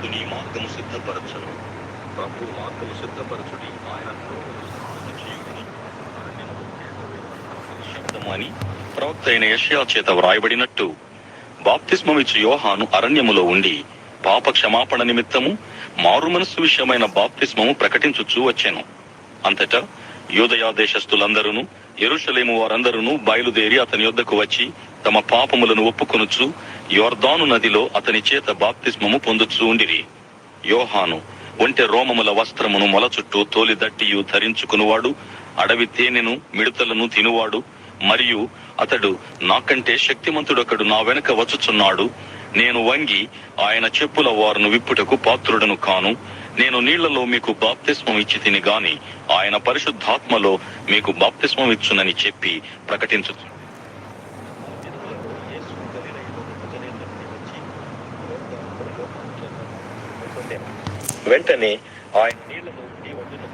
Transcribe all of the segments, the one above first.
అతడు నీ మార్గము సిద్ధపరచను. ప్రభు మార్గము సిద్ధపరచుడి. ఆయన త్రోవను ప్రవక్త అయిన యష్యా చేత వ్రాయబడినట్టు బాప్తిస్మమిచ్చు యోహాను అరణ్యములో ఉండి పాప క్షమాపణ నిమిత్తము మారు మనస్సు విషయమైన బాప్తిస్మము ప్రకటించుచూ వచ్చాను. అంతటా యూదయా దేశస్థులందరూ ఎరుషలేము వారందరూ బయలుదేరి అతని యొద్దకు వచ్చి తమ పాపములను ఒప్పుకొనుచు యోర్దాను నదిలో అతని చేత బాప్తిస్మము పొందుచూ ఉండిరి. యోహాను ఒంటె రోమముల వస్త్రమును మొల చుట్టూ తోలి దట్టియు ధరించుకునివాడు. అడవి తేనెను మిడతలను తినువాడు. మరియు అతడు నాకంటే శక్తిమంతుడొకడు నా వెనక వచ్చుచున్నాడు. నేను వంగి ఆయన చెప్పుల వారును విప్పుటకు పాత్రుడను కాను. నేను నీళ్ళలో మీకు బాప్తిస్మం ఇచ్చి తిని గాని ఆయన పరిశుద్ధాత్మలో మీకు బాప్తిస్మం ఇచ్చునని చెప్పి ప్రకటించు వెంటనే. ఆయన నీళ్ళను నీ ఆకాశం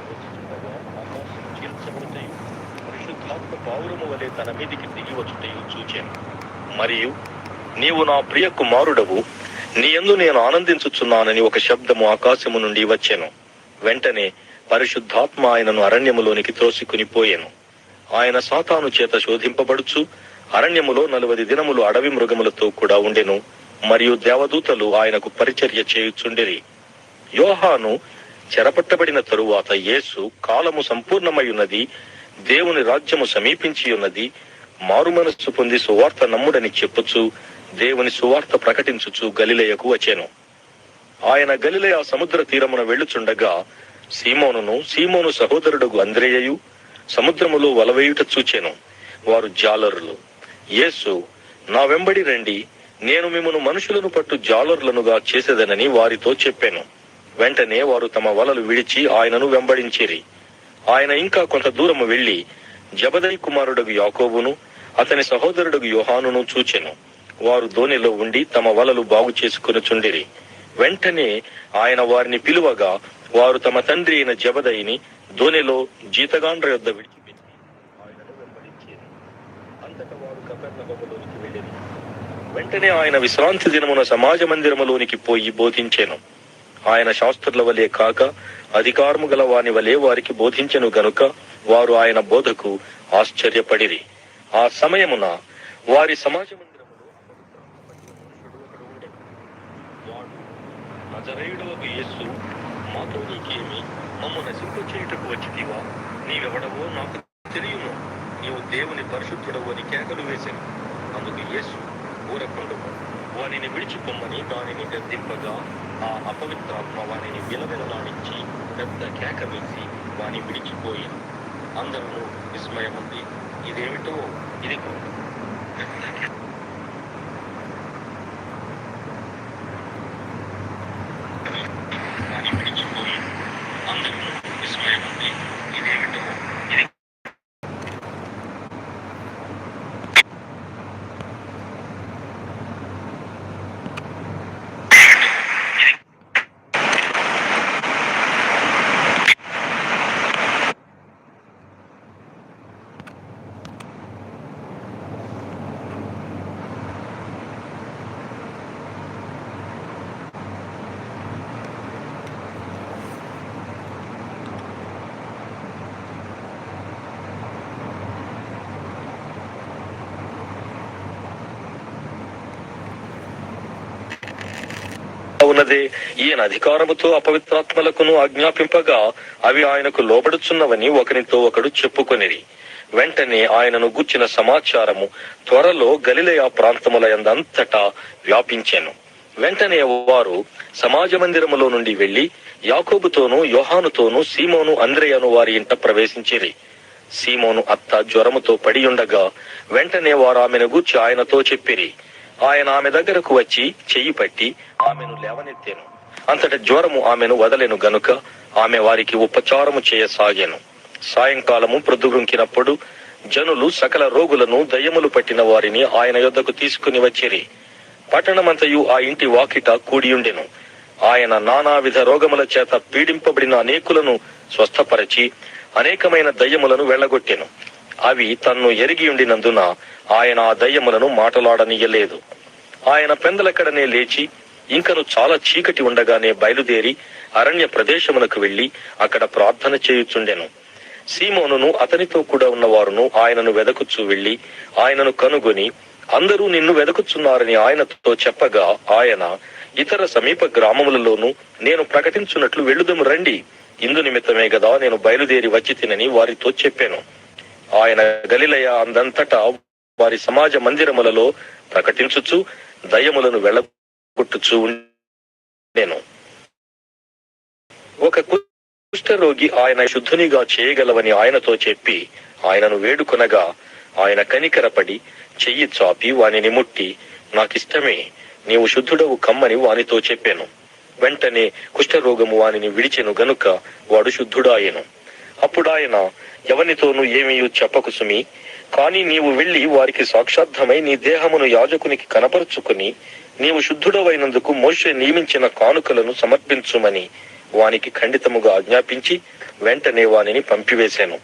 పరిశుద్ధాత్మ పావురము వలె తన మీదికి దిగి వచ్చుటయు చూచాను. మరియు నీవు నా ప్రియ కుమారుడవు నీ ఎందు నేను ఆనందించుచున్నానని ఒక శబ్దము ఆకాశము నుండి వచ్చాను. వెంటనే పరిశుద్ధాత్మ ఆయనను అరణ్యములోనికి త్రోసికుని పోయెను. ఆయన సాతాను చేత శోధింపబడుచు అరణ్యములో నలువది దినములు అడవి మృగములతో కూడా ఉండెను మరియు దేవదూతలు ఆయనకు పరిచర్య చేయుచుండిరి. యోహాను చెరపట్టబడిన తరువాత యేసు కాలము సంపూర్ణమై ఉన్నది దేవుని రాజ్యము సమీపించి ఉన్నది మారు మనస్సు పొంది సువార్త నమ్ముడని చెప్పుచు దేవుని సువార్త ప్రకటించుచు గలిలయకు వచ్చాను. ఆయన గలిలయ సముద్ర తీరమున వెళ్ళుచుండగా సీమోనును సీమోను సహోదరుడుగు అంద్రేయయు సముద్రములో వలవేయుట చూచాను. వారు జాలరులు. యేసు నా వెంబడి రండి నేను మిమ్మను మనుషులను పట్టు జాలరులనుగా చేసేదనని వారితో చెప్పాను. వెంటనే వారు తమ వలలు విడిచి ఆయనను వెంబడించిరి. ఆయన ఇంకా కొంత దూరము వెళ్ళి జబదై కుమారుడగు యాకోబును అతని సహోదరుడగు యోహానును చూచెను. వారు దోణిలో ఉండి తమ వలలు బాగు చేసుకుని చుండిరి. వెంటనే ఆయన వారిని పిలువగా వారు తమ తండ్రి అయిన జబదయిని దోణిలో జీతగాండ్ర యొద్ద విడిచిపెట్టి ఆయనను వెంబడించేది అంతటా వారు కపెర్నహూములోనికి వెళ్ళిరి. వెంటనే ఆయన విశ్రాంతి దినమున సమాజ మందిరములోనికి పోయి బోధించాను. ఆయన శాస్త్రుల వలె కాక అధికారము గల వాని వలె వారికి బోధించెను గనుక వారు ఆయన బోధకు ఆశ్చర్యపడిరి. ఆ సమయమున వారి సమాజ మందిరములో యేసు మాతో నీకేమి? మమ్ము వచ్చితివా? నీవెవడవో నాకు తెలియను. నీవు దేవుని పరిశుద్ధుడవు అని కేకలు వేశాను అందుకు యేసు ఊరకుండవు వానిని విడిచిపోమ్మని దానిని గద్దింపగా ఆ అపవిత్రాత్మ వారిని విలవిలలాడించి పెద్ద కేక వేసి వాని విడిచిపోయాను. అందరూ విస్మయముంది ఇదేమిటో? ఇది వాని విడిచిపోయి అందరూ విస్మయముంది ఇదేమిటో ఇది ఉన్నది. ఈయన అధికారముతో అపవిత్రాత్మలకును ఆజ్ఞాపింపగా అవి ఆయనకు లోబడుచున్నవని ఒకరితో ఒకడు చెప్పుకొనిరి. వెంటనే ఆయనను గుర్చిన సమాచారము త్వరలో గలిలయ ప్రాంతముల ఎందంతటా వ్యాపించాను. వెంటనే వారు సమాజ మందిరములో నుండి వెళ్ళి యాకోబుతోనూ యోహానుతోనూ సీమోను అంద్రయను వారి ఇంట ప్రవేశించిరి. సీమోను అత్త జ్వరముతో పడి ఉండగా వెంటనే వారు ఆమెను గూర్చి ఆయనతో చెప్పిరి. ఆయన ఆమె దగ్గరకు వచ్చి చెయ్యి పట్టి ఆమెను లేవనెత్తాను. అంతట జ్వరము ఆమెను వదలెను గనుక ఆమె వారికి ఉపచారము చేయసాగాను. సాయంకాలము ప్రొద్దుగుంకినప్పుడు జనులు సకల రోగులను దయ్యములు పట్టిన వారిని ఆయన యొద్దకు తీసుకుని వచ్చిరి. పట్టణమంతయు ఆ ఇంటి వాకిట కూడియుండెను. ఆయన నానావిధ రోగముల చేత పీడింపబడిన అనేకులను స్వస్థపరచి అనేకమైన దయ్యములను వెళ్ళగొట్టెను. అవి తన్ను ఎరిగి ఉండినందున ఆయన ఆ దయ్యములను మాటలాడనీయలేదు. ఆయన పెందలెక్కడనే లేచి ఇంకను చాలా చీకటి ఉండగానే బయలుదేరి అరణ్య ప్రదేశమునకు వెళ్ళి అక్కడ ప్రార్థన చేయుచుండెను. సీమోనును అతనితో కూడా ఉన్నవారును ఆయనను వెదకుచు వెళ్ళి ఆయనను కనుగొని అందరూ నిన్ను వెదకుచున్నారని ఆయనతో చెప్పగా ఆయన ఇతర సమీప గ్రామములలోనూ నేను ప్రకటించున్నట్లు వెళ్ళుదము రండి. ఇందు నిమిత్తమే గదా నేను బయలుదేరి వచ్చి తినని వారితో చెప్పాను. ఆయన గలిలయ అందంతటా వారి సమాజ మందిరములలో ప్రకటించుచు దయములను వెళ్ళగొట్టుచు నేను ఒక కుష్ఠరోగి ఆయన శుద్ధునిగా చేయగలవని ఆయనతో చెప్పి ఆయనను వేడుకొనగా ఆయన కనికరపడి చెయ్యి చాపి వానిని ముట్టి నాకిష్టమే నీవు శుద్ధుడవు కమ్మని వానితో చెప్పాను. వెంటనే కుష్ఠరోగము వానిని విడిచెను గనుక వాడు శుద్ధుడాయెను. అప్పుడు ఆయన ఎవనితోనూ ఏమీ చెప్పకు సుమి. కానీ నీవు వెళ్ళి వారికి సాక్షార్థమై నీ దేహమును యాజకునికి కనపరుచుకుని నీవు శుద్ధుడవైనందుకు మోషే నియమించిన కానుకలను సమర్పించుమని వానికి ఖండితముగా ఆజ్ఞాపించి వెంటనే వానిని పంపివేశాను.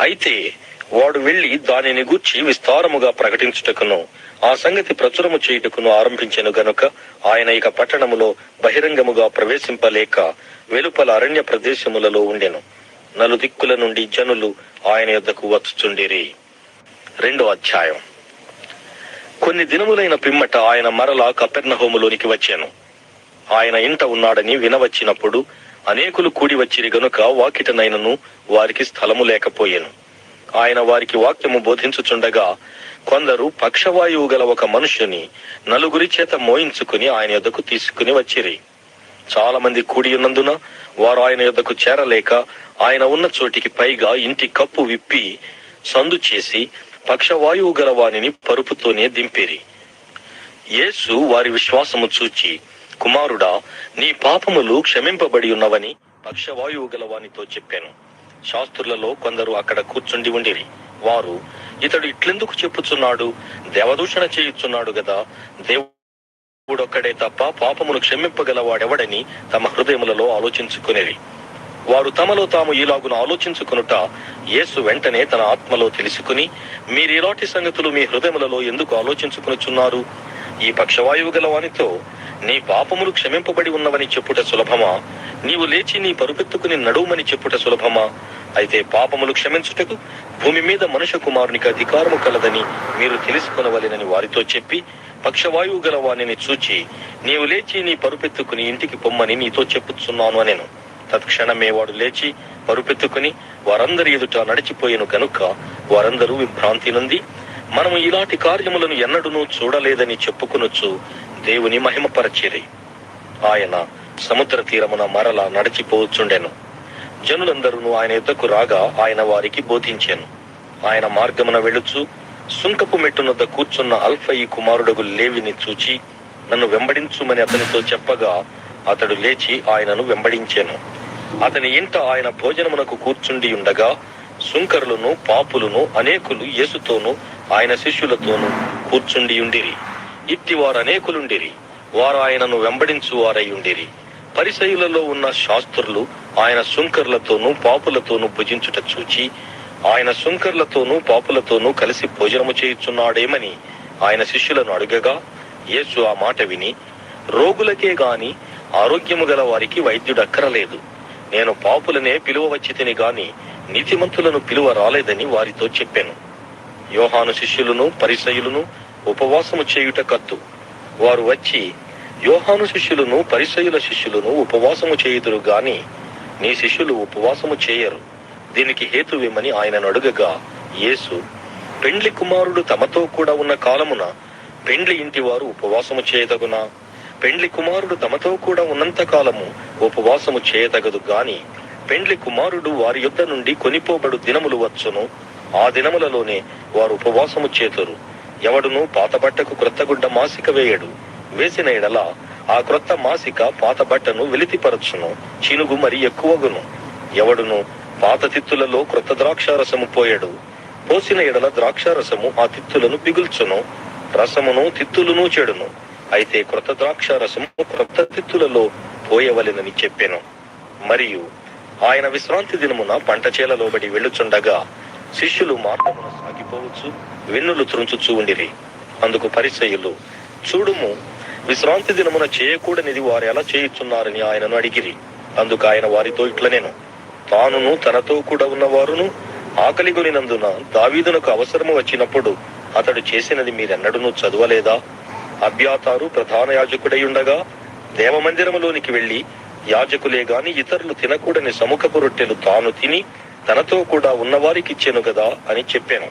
అయితే వాడు వెళ్ళి దానిని గూర్చి విస్తారముగా ప్రకటించుటకును ఆ సంగతి ప్రచురము చేయుటకును ఆరంభించెను గనుక ఆయన ఇక పట్టణములో బహిరంగముగా ప్రవేశింపలేక వెలుపల అరణ్య ప్రదేశములలో ఉండెను. నలుదిక్కుల నుండి జనులు ఆయన యొద్దకు వచ్చుచుండిరి. రెండో అధ్యాయం. కొన్ని దినములైన పిమ్మట ఆయన మరలా కపెర్నహోములోనికి వచ్చాను. ఆయన ఇంట ఉన్నాడని వినవచ్చినప్పుడు అనేకులు కూడి వచ్చిరి గనుక వాకిటనైనను వారికి స్థలము లేకపోయెను. ఆయన వారికి వాక్యము బోధించుచుండగా కొందరు పక్షవాయువు గల ఒక మనుష్యుని నలుగురి చేత మోయించుకుని ఆయన యొద్దకు తీసుకుని వచ్చిరి. చాలా మంది కూడి ఉన్నందున వారు ఆయన యొద్దకు చేరలేక ఆయన ఉన్న చోటికి పైగా ఇంటి కప్పు విప్పి సందు చేసి పక్షవాయువు గల వాణిని పరుపుతోనే దింపిరి. యేసు వారి విశ్వాసము చూచి కుమారుడా నీ పాపములు క్షమింపబడి ఉన్నవని పక్షవాయువు గల వానితో చెప్పాను. శాస్త్రులలో కొందరు అక్కడ కూర్చుండి ఉండిరి. వారు ఇతడు ఇట్లెందుకు చెప్పుచున్నాడు? దేవదూషణ చేయుచున్నాడు గదా దేవుడొక్కడే తప్ప పాపమును క్షమింపగలవాడెవడని తమ హృదయములలో ఆలోచించుకునేది. వారు తమలో తాము ఈలాగున ఆలోచించుకునుట యేసు వెంటనే తన ఆత్మలో తెలుసుకుని మీరిలాంటి సంగతులు మీ హృదయములలో ఎందుకు ఆలోచించుకునుచున్నారు? ఈ పక్షవాయువు గల వానితో నీ పాపములు క్షమింపబడి ఉన్నవని చెప్పుట సులభమా? నీవు లేచి నీ పరుపెత్తుకుని నడుమని చెప్పుట సులభమా? అయితే పాపములు క్షమించుటకు భూమి మీద మనుష్య కుమారునికి అధికారము కలదని మీరు తెలుసుకొనవలెనని వారితో చెప్పి పక్షవాయువు గల వాణిని చూచి నీవు లేచి నీ పరుపెత్తుకుని ఇంటికి పొమ్మని నీతో చెప్పుచున్నాను అనేను. తత్క్షణమే వాడు లేచి పరుపెత్తుకుని వారందరి ఎదుట నడిచిపోయెను కనుక వారందరూ విభ్రాంతి నుండి మనము ఇలాంటి కార్యములను ఎన్నడూనూ చూడలేదని చెప్పుకొనొచ్చు దేవుని మహిమపరచిరి. ఆయన సముద్ర తీరమున మరల నడిచిపోవచ్చుండెను జనులందరూ ఆయన యుద్ధకు రాగా ఆయన వారికి బోధించాను. ఆయన మార్గమున వెళ్ళుచు సుంకపు మెట్టునొద్ద కూర్చున్న అల్ఫయి కుమారుడగు లేవిని చూచి నన్ను వెంబడించుమని అతనితో చెప్పగా అతడు లేచి ఆయనను వెంబడించాను. అతని ఇంట ఆయన భోజనమునకు కూర్చుండి ఉండగా సుంకరులను పాపులను అనేకులు యేసుతోనూ ఆయన శిష్యులతోనూ కూర్చుండి ఉండిరి. ఇట్టి వారు అనేకులుండిరి వారు ఆయనను వెంబడించు వారై ఉండిరి. పరిసయులలో ఉన్న శాస్త్రులు ఆయన సుంకరులతోనూ పాపులతోనూ భుజించుట చూచి ఆయన సుంకర్లతోనూ పాపులతోనూ కలిసి భోజనము చేయుచున్నాడేమని ఆయన శిష్యులను అడుగగా యేసు ఆ మాట విని రోగులకే గాని ఆరోగ్యము గల వారికి వైద్యుడు అక్కరలేదు నేను పాపులనే పిలువ వచ్చి తిని గాని నీతిమంతులను పిలువ రాలేదని వారితో చెప్పాను. యోహాను శిష్యులను పరిసయులను ఉపవాసము చేయుట కద్దు వారు వచ్చి యోహాను శిష్యులను పరిసయుల శిష్యులను ఉపవాసము చేయుదురు గాని నీ శిష్యులు ఉపవాసము చేయరు. దీనికి హేతువేమని ఆయనను అడుగగా యేసు పెండ్లి కుమారుడు తమతో కూడా ఉన్న కాలమున పెండ్లి ఇంటి వారు ఉపవాసము చేయదగునా? పెండ్లి కుమారుడు తమతో కూడా ఉన్నంత కాలము ఉపవాసము చేయదగదు గాని పెండ్లి కుమారుడు వారి యుద్ధ నుండి కొనిపోబడు దినములు వచ్చును. ఆ దినములలోనే వారు ఉపవాసము చేతురు. ఎవడును పాత బట్టకు క్రొత్త గుడ్డ మాసిక వేయడు. వేసిన ఎడల ఆ క్రొత్త మాసిక పాత బట్టను వెలితిపరచును. చినుగు మరి ఎక్కువగును. ఎవడును పాత తిత్తులలో క్రొత్త ద్రాక్షారసము పోయడు. పోసిన ఎడల ద్రాక్షారసము ఆ తిత్తులను పిగుల్చును రసమును తిత్తులను చెడును. అయితే క్రొత్త ద్రాక్షారసము క్రొత్త తిత్తులలో పోయవలెనని చెప్పాను. మరియు ఆయన విశ్రాంతి దినమున పంట చేలలోబడి వెళ్ళుచుండగా శిష్యులు మార్గమున సాగిపోవచ్చు వెన్నులు త్రుంచుచూ ఉండిరి. అందుకు పరిచయులు చూడుము విశ్రాంతి దినమున చేయకూడనిది వారు ఎలా చేయుచున్నారని ఆయనను అడిగిరి. అందుకు ఆయన వారితో ఇట్లనేను. నేను తానును తనతో కూడా ఉన్నవారును ఆకలి కొనినందున దావీదునకు అవసరము వచ్చినప్పుడు అతడు చేసినది మీరెన్నడూ చదవలేదా? అభ్యాతారు ప్రధాన యాజకుడై ఉండగా దేవమందిరములోనికి వెళ్ళి యాజకులే గాని ఇతరులు తినకూడని సముఖపు రొట్టెలు తాను తిని తనతో కూడా ఉన్నవారికిచ్చెను కదా అని చెప్పాను.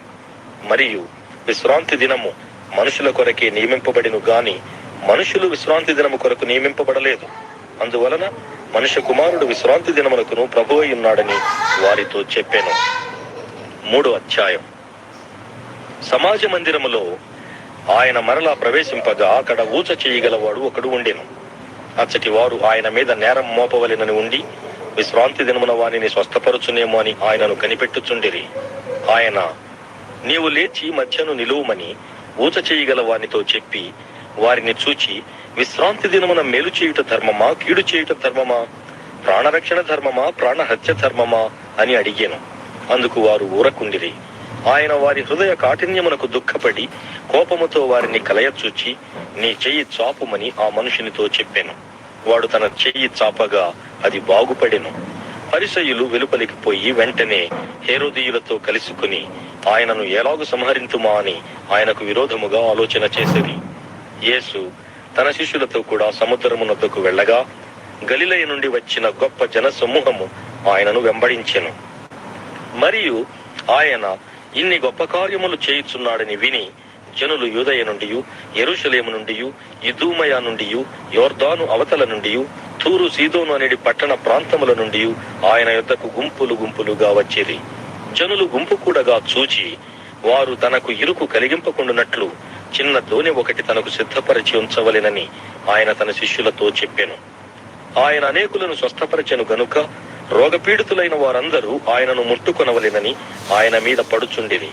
మరియు విశ్రాంతి దినము మనుషుల కొరకే నియమింపబడిను గాని మనుషులు విశ్రాంతి దినము కొరకు నియమింపబడలేదు. అందువలన మనుష్య కుమారుడు విశ్రాంతి దినమునకును ప్రభు అయి ఉన్నాడని వారితో చెప్పాను. మూడో అధ్యాయం. సమాజ మందిరములో ఆయన మరలా ప్రవేశింపగా అక్కడ ఊచ చేయగలవాడు ఒకడు ఉండెను. అచ్చటి వారు ఆయన మీద నేరం మోపవలెనని ఉండి విశ్రాంతి దినమున వారిని స్వస్థపరచునేమో అని ఆయనను కనిపెట్టుచుండిరి. ఆయన నీవు లేచి మధ్యను నిలువమని ఊచ చేయగల వానితో చెప్పి వారిని చూచి విశ్రాంతి దినమున మేలు చేయుట ధర్మమా? కీడు చేయుట ధర్మమా? ప్రాణరక్షణ ధర్మమా? ప్రాణహత్య ధర్మమా? అని అడిగాను. అందుకు వారు ఊరకుండిరి. ఆయన వారి హృదయ కాఠిన్యమునకు దుఃఖపడి కోపముతో వారిని కలయచూచి నీ చెయ్యి చాపుమని ఆ మనుషునితో చెప్పాను. వాడు తన చెయ్యి చాపగా అది బాగుపడెను. పరిసయులు వెలుపలికి పోయి వెంటనే హేరోదీయులతో కలుసుకుని ఆయనను ఎలాగు సంహరింతుమా? అని ఆయనకు విరోధముగా ఆలోచన చేసేది. యేసు తన శిష్యులతో కూడా సముద్రమునొద్దకు వెళ్ళగా గలిలయ నుండి వచ్చిన గొప్ప జన సమూహము ఆయనను వెంబడించెను. మరియు ఆయన ఇన్ని గొప్ప కార్యములు చేయుచున్నాడని విని జనులు యూదయ నుండి ఎరుషలేము నుండి ఇదూమయ నుండి యోర్దాను అవతల నుండి తూరు సీదోను అనేది పట్టణ ప్రాంతముల నుండి ఆయన యొద్దకు గుంపులు గుంపులుగా వచ్చేది జనులు గుంపు కూడగా చూచి వారు తనకు ఇరుకు కలిగింపకుండానట్లు చిన్న దోణి ఒకటి తనకు సిద్ధపరిచి ఉంచవలెనని ఆయన తన శిష్యులతో చెప్పాను. ఆయన అనేకులను స్వస్థపరచెను గనుక రోగపీడితులైన వారందరూ ఆయనను ముట్టుకొనవలెనని ఆయన మీద పడుచుండిరి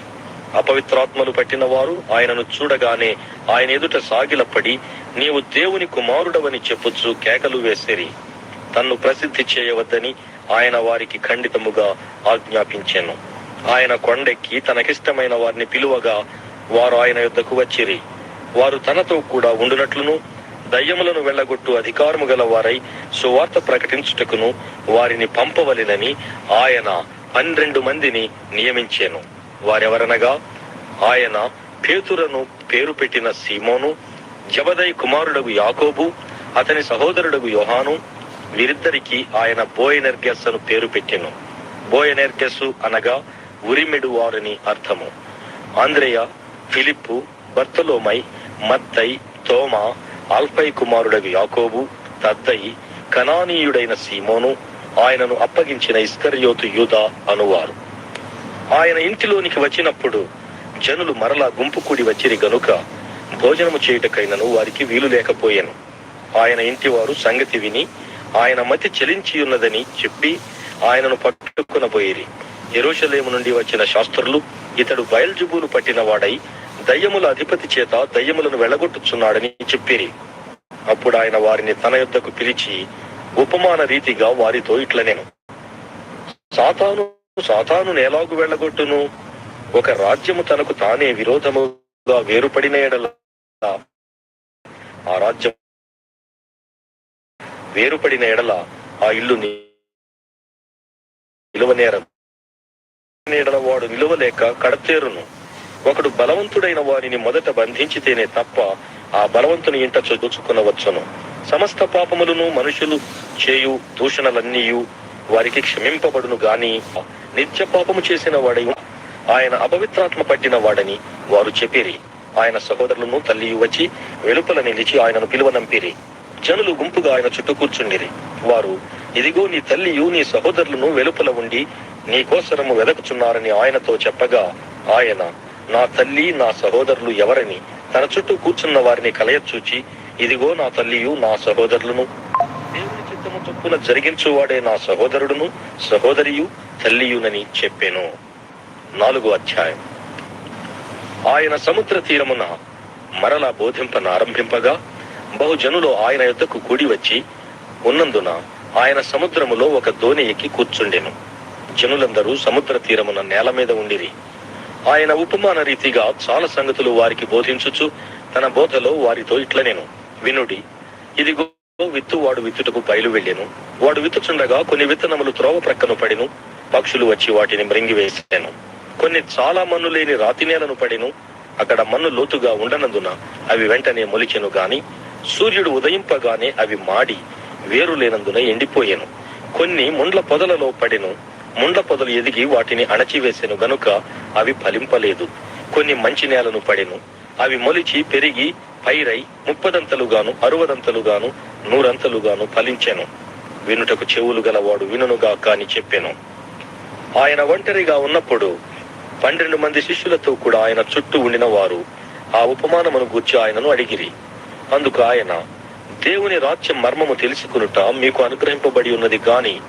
అపవిత్రాత్మలు పట్టిన వారు ఆయనను చూడగానే ఆయన ఎదుట సాగిలపడి నీవు దేవుని కుమారుడవని చెప్పుచు కేకలు వేసిరి. తన్ను ప్రసిద్ధి చేయవద్దని ఆయన వారికి ఖండితముగా ఆజ్ఞాపించాను. ఆయన కొండెక్కి తనకిష్టమైన వారిని పిలువగా వారు ఆయన యొద్దకు వచ్చిరి. వారు తనతో కూడా ఉండునట్లును దయ్యములను వెళ్ళగొట్టు అధికారము గల వారై సువార్త ప్రకటించుటకును వారిని పంపవలెనని ఆయన పన్నెండు మందిని నియమించాను. వారెవరనగా ఆయన పేతురను పేరు పెట్టిన సీమోను జబదై కుమారుడగు యాకోబు అతని సహోదరుడగు యోహాను వీరిద్దరికి ఆయన బోయనెర్గెస్సను పేరు పెట్టెను. బోయనెర్గెస్సు అనగా ఉరిమెడు వారని అర్థము. ఆంద్రేయ ఫిలిప్పు బర్తలోమై మత్తై తోమా ఆల్ఫై కుమారుడగు యాకోబు తద్దయి కనానీయుడైన సీమోను ఆయనను అప్పగించిన ఇస్కర్యోతు యూదా అనువారు. ఆయన ఇంటిలోనికి వచ్చినప్పుడు జనులు మరలా గుంపు కూడి వచ్చిరి గనుక భోజనము చేయుటకైనను వారికి వీలు లేకపోయాను. ఆయన ఇంటివారు సంగతి విని ఆయన మతి చెలించి ఉన్నదని చెప్పి ఆయనను పట్టుకునబోయిరి. ఎరుషలేము నుండి వచ్చిన శాస్త్రులు ఇతడు బయల్జుబులు పట్టిన వాడై దయ్యముల అధిపతి చేత దయ్యములను వెళ్ళగొట్టుచున్నాడని చెప్పిరి. అప్పుడు ఆయన వారిని తన యొద్దకు పిలిచి ఉపమాన రీతిగా వారితో ఇట్ల నేను. సాతాను సాతాను నేలాగు వెళ్ళగొట్టును. ఒక రాజ్యము తనకు తానే విరోధముగా వేరుపడిన ఎడల ఆ రాజ్యం వేరుపడిన ఎడల ఆ ఇల్లు నిలువనేరం ఎడల వాడు నిలువలేక కడతేరును. ఒకడు బలవంతుడైన వారిని మొదట బంధించితేనే తప్ప ఆ బలవంతుని ఇంట చదువుకునవచ్చును సమస్త పాపములను మనుషులు చేయు దూషణలన్నీయు వారికి క్షమింపబడును గాని నిత్య పాపము చేసిన వాడై ఆయన అపవిత్రాత్మ పట్టిన వాడని వారు చెప్పిరి. ఆయన సహోదరులను తల్లి వచ్చి వెలుపల నిలిచి ఆయనను పిలువనంపిరి. జనులు గుంపుగా ఆయన చుట్టూ కూర్చుండిరి. వారు ఇదిగో నీ తల్లియు నీ సహోదరులను వెలుపల ఉండి నీ కోసరము వెదకుచున్నారని ఆయనతో చెప్పగా ఆయన నా తల్లి నా సహోదరులు ఎవరని తన చుట్టూ కూర్చున్న వారిని కలయచూచి ఇదిగో నా తల్లియు నా సహోదరులను. దేవుని చిత్తము చొప్పున జరిగించువాడే నా సహోదరుడును సహోదరియు తల్లియునని చెప్పాను. నాలుగో అధ్యాయం. ఆయన సముద్ర తీరమున మరలా బోధింపన ఆరంభింపగా బహుజనులు ఆయన యొద్దకు కూడి వచ్చి ఉన్నందున ఆయన సముద్రములో ఒక దోణి ఎక్కి కూర్చుండెను. జనులందరూ సముద్ర తీరమున నేల మీద ఉండిరి. ఆయన ఉపమాన రీతిగా చాలా సంగతులు వారికి బోధించుచు తన బోధలో వారితో ఇట్ల నేను వినుడి ఇదిగో విత్తు వాడు విత్తుటకు బయలు వెళ్ళాను. వాడు విత్తుచుండగా కొన్ని విత్తనములు త్రోవ ప్రక్కను పడిను. పక్షులు వచ్చి వాటిని మృంగివేసాను. కొన్ని చాలా మన్ను లేని రాతి నేలను పడిను. అక్కడ మన్ను లోతుగా ఉండనందున అవి వెంటనే మొలిచెను గాని సూర్యుడు ఉదయింపగానే అవి మాడి వేరు లేనందున ఎండిపోయాను. కొన్ని ముండ్ల పొదలలో పడెను. ముండ్ల పొదలు ఎదిగి వాటిని అణచివేసెను గనుక అవి ఫలింపలేదు. కొన్ని మంచి నేలను పడెను. అవి మొలిచి పెరిగి పైరై ముప్పదంతలుగాను అరువదంతలుగాను నూరంతలుగాను ఫలించెను. వినుటకు చెవులు గలవాడు వినునుగా కాని చెప్పెను. ఆయన ఒంటరిగా ఉన్నప్పుడు పన్నెండు మంది శిష్యులతో కూడా ఆయన చుట్టూ ఉండిన వారు ఆ ఉపమానమును గూర్చి ఆయనను అడిగిరి. అందుకు ఆయన దేవుని రాజ్యం మర్మము తెలుసుకునుట మీకు అనుగ్రహింపబడి ఉన్నది గాని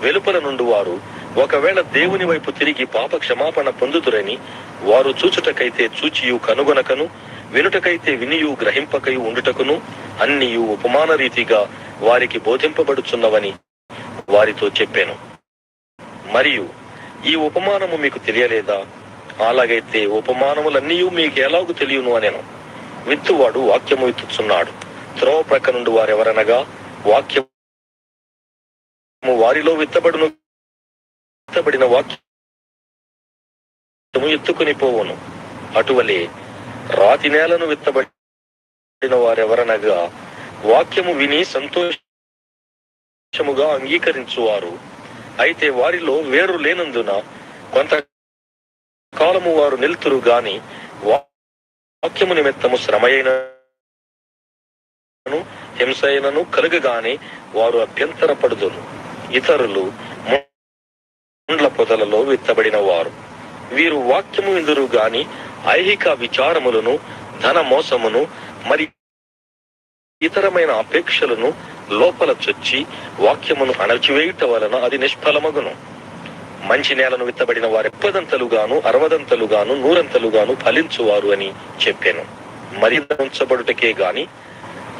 వెలుపల నుండి వారు ఒకవేళ దేవుని వైపు తిరిగి పాప క్షమాపణ పొందుతురని వారు చూచుటకైతే చూచియు కనుగొనకను వినుటకైతే వినియు గ్రహింపకయు ఉండుటకును అన్నియు ఉపమాన రీతిగా వారికి బోధింపబడుచున్నవని వారితో చెప్పాను. మరియు ఈ ఉపమానము మీకు తెలియలేదా? అలాగైతే ఉపమానములన్నీ మీకు ఎలాగూ తెలియను అనేను. విత్తువాడు వాక్యము విత్తుచున్నాడు. త్రోవ ప్రక్క నుండి వారెవరనగా వాక్యము వారిలో విత్తబడును విత్తబడిన వాక్యము ఎత్తుకుని పోవును. అటువలే రాతి నేలను విత్తబడిన వారెవరనగా వాక్యము విని సంతోషముగా అంగీకరించువారు. అయితే వారిలో వేరు లేనందున కొంత కాలము వారు నిలుతురు గాని వా- వాక్యము నిమిత్తము శ్రమయైనను హింస అయినను కలుగగానే వారు అభ్యంతరపడుదును ఇతరులు పండ్ల పొదలలో విత్తబడిన వారు. వీరు వాక్యము విందురు గాని ఐహిక విచారములను ధన మోసమును మరి ఇతరమైన అపేక్షలను లోపల చొచ్చి వాక్యమును అణచివేయుట వలన అది నిష్ఫలమగును. మంచి నేలను విత్తబడిన వారు ఎప్పదంతలుగాను అరవదంతలుగాను నూరంతలుగాను ఫలించువారు అని చెప్పాను. మరి ఉంచబడుటకే గాని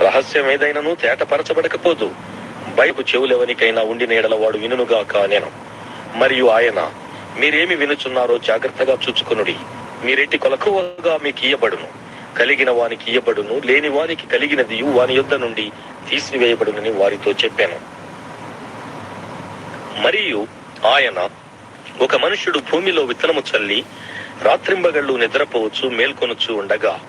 రహస్యం ఏదైనాను తేటపరచబడకపోదు. బయపు చెవులెవనికైనా ఉండి నేడల వాడు వినునుగా కానేను మరియు ఆయన మీరేమి వినుచున్నారో జాగ్రత్తగా చూచుకొనుడి. మీరెట్టి కొలకువగా మీకు ఇయ్యబడును కలిగిన వానికి ఇయ్యబడును. లేని వానికి కలిగినది వాని యొద్ద నుండి తీసివేయబడునని వారితో చెప్పాను. మరియు ఆయన ఒక మనుష్యుడు భూమిలో విత్తనము చల్లి రాత్రింబగళ్ళు నిద్రపోవచ్చు మేల్కొనొచ్చు ఉండగా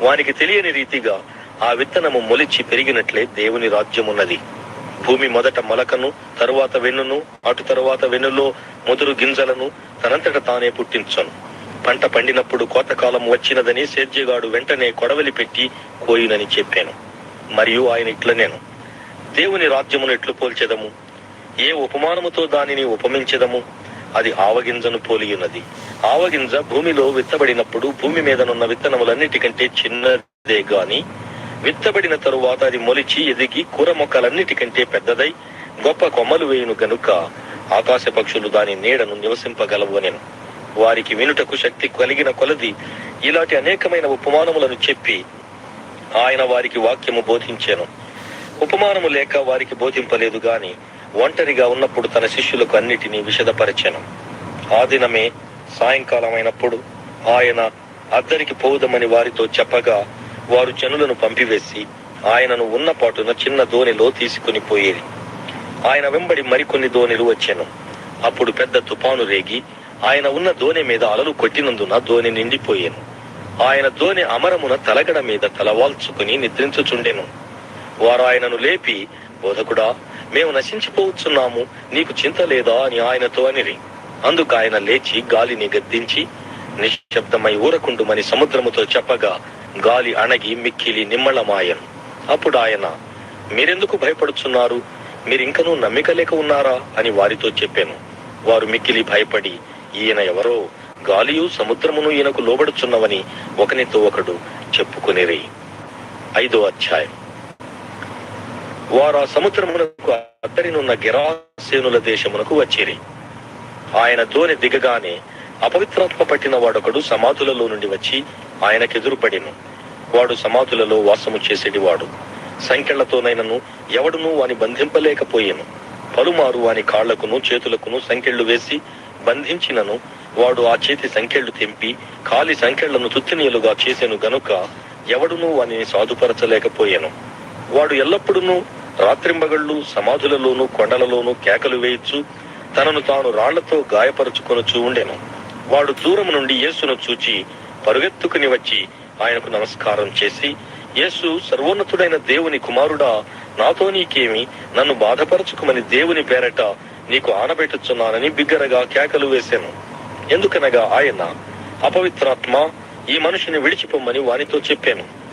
వానికి తెలియని రీతిగా ఆ విత్తనము మొలిచి పెరిగినట్లే దేవుని రాజ్యమున్నది. భూమి మొదట మొలకను తరువాత వెన్నును అటు తరువాత వెన్నులో ముదురు గింజలను తనంతట తానే పుట్టించను. పంట పండినప్పుడు కోతకాలం వచ్చినదని సేద్యగాడు వెంటనే కొడవలి పెట్టి కోయునని చెప్పాను. మరియు ఆయన ఇట్ల నేను దేవుని రాజ్యమును ఎట్లు పోల్చెదము? ఏ ఉపమానముతో దానిని ఉపమించెదము? అది ఆవగింజను పోలియున్నది. ఆవగింజ భూమిలో విత్తబడినప్పుడు భూమి మీదనున్న విత్తనములన్నిటికంటే చిన్నదే గాని విత్తబడిన తరువాత అది మొలిచి ఎదిగి కూర మొక్కలన్నిటికంటే పెద్దదై గొప్ప కొమ్మలు వేయును గనుక ఆకాశ పక్షులు దాని నీడను నివసింపగలవు నేను వారికి వినుటకు శక్తి కలిగిన కొలది ఇలాంటి అనేకమైన ఉపమానములను చెప్పి ఆయన వారికి వాక్యము బోధించాను. ఉపమానము లేక వారికి బోధింపలేదు గాని ఒంటరిగా ఉన్నప్పుడు తన శిష్యులకు అన్నిటినీ విషదపరచాను. ఆ దినమే సాయంకాలమైనప్పుడు ఆయన అద్దరికి పోదమని వారితో చెప్పగా వారు జనులను పంపివేసి ఆయనను ఉన్న పాటున చిన్న దోణిలో తీసుకుని పోయేది. ఆయన వెంబడి మరికొన్ని దోణిలు వచ్చాను. అప్పుడు పెద్ద తుపాను రేగి ఆయన ఉన్న దోణి మీద అలలు కొట్టినందున దోణి నిండిపోయాను. ఆయన దోణి అమరమున తలగడ మీద తలవాల్చుకుని నిద్రించుచుండెను. వారు ఆయనను లేపి బోధకుడా మేము నశించిపోవచ్చున్నాము నీకు చింత లేదా అని ఆయనతో అనిరి. అందుకు ఆయన లేచి గాలిని గద్దించి నిశ్శబ్దమై ఊరకుండుమని సముద్రముతో చెప్పగా గాలి అణగి మిక్కిలి నిమ్మళమాయను. అప్పుడు ఆయన మీరెందుకు భయపడుచున్నారు? మీరింకనూ నమ్మిక లేక ఉన్నారా? అని వారితో చెప్పాను. వారు మిక్కిలి భయపడి ఈయన ఎవరో? గాలియు సముద్రమును ఈయనకు లోబడుచున్నవని ఒకనితో ఒకడు చెప్పుకునేరి. ఐదో అధ్యాయం. వారు ఆ సముద్రమునకు అద్దరినున్న గిరాసేనుల దేశమునకు వచ్చిరి. ఆయన దోని దిగగానే అపవిత్రాత్మ పట్టిన వాడొకడు సమాధులలో నుండి వచ్చి ఆయనకెదురుపడిను వాడు సమాధులలో వాసము చేసేటివాడు సంకెళ్ళతోనైనను ఎవడునూ వాని బంధింపలేకపోయెను. పలుమారు వాని కాళ్ళకును చేతులకును సంకెళ్ళు వేసి బంధించినను వాడు ఆ చేతి సంకెళ్ళు తెంపి కాలి సంకెళ్ళను తుత్తినీయులుగా చేసెను గనుక ఎవడునూ వానిని సాధుపరచలేకపోయాను. వాడు ఎల్లప్పుడూ రాత్రింబగళ్ళు సమాధులలోనూ కొండలలోనూ కేకలు వేయచ్చు తనను తాను రాళ్ళతో గాయపరుచుకొనుచూ ఉండెను. వాడు దూరం నుండి యేసును చూచి పరుగెత్తుకుని వచ్చి ఆయనకు నమస్కారం చేసి యేసు సర్వోన్నతుడైన దేవుని కుమారుడా నాతో నీకేమి నన్ను బాధపరచుకుమని దేవుని పేరట నీకు ఆనబెట్టుచున్నానని బిగ్గరగా కేకలు వేశాను ఎందుకనగా ఆయన అపవిత్రాత్మ ఈ మనిషిని విడిచిపోమ్మని వానితో చెప్పాను.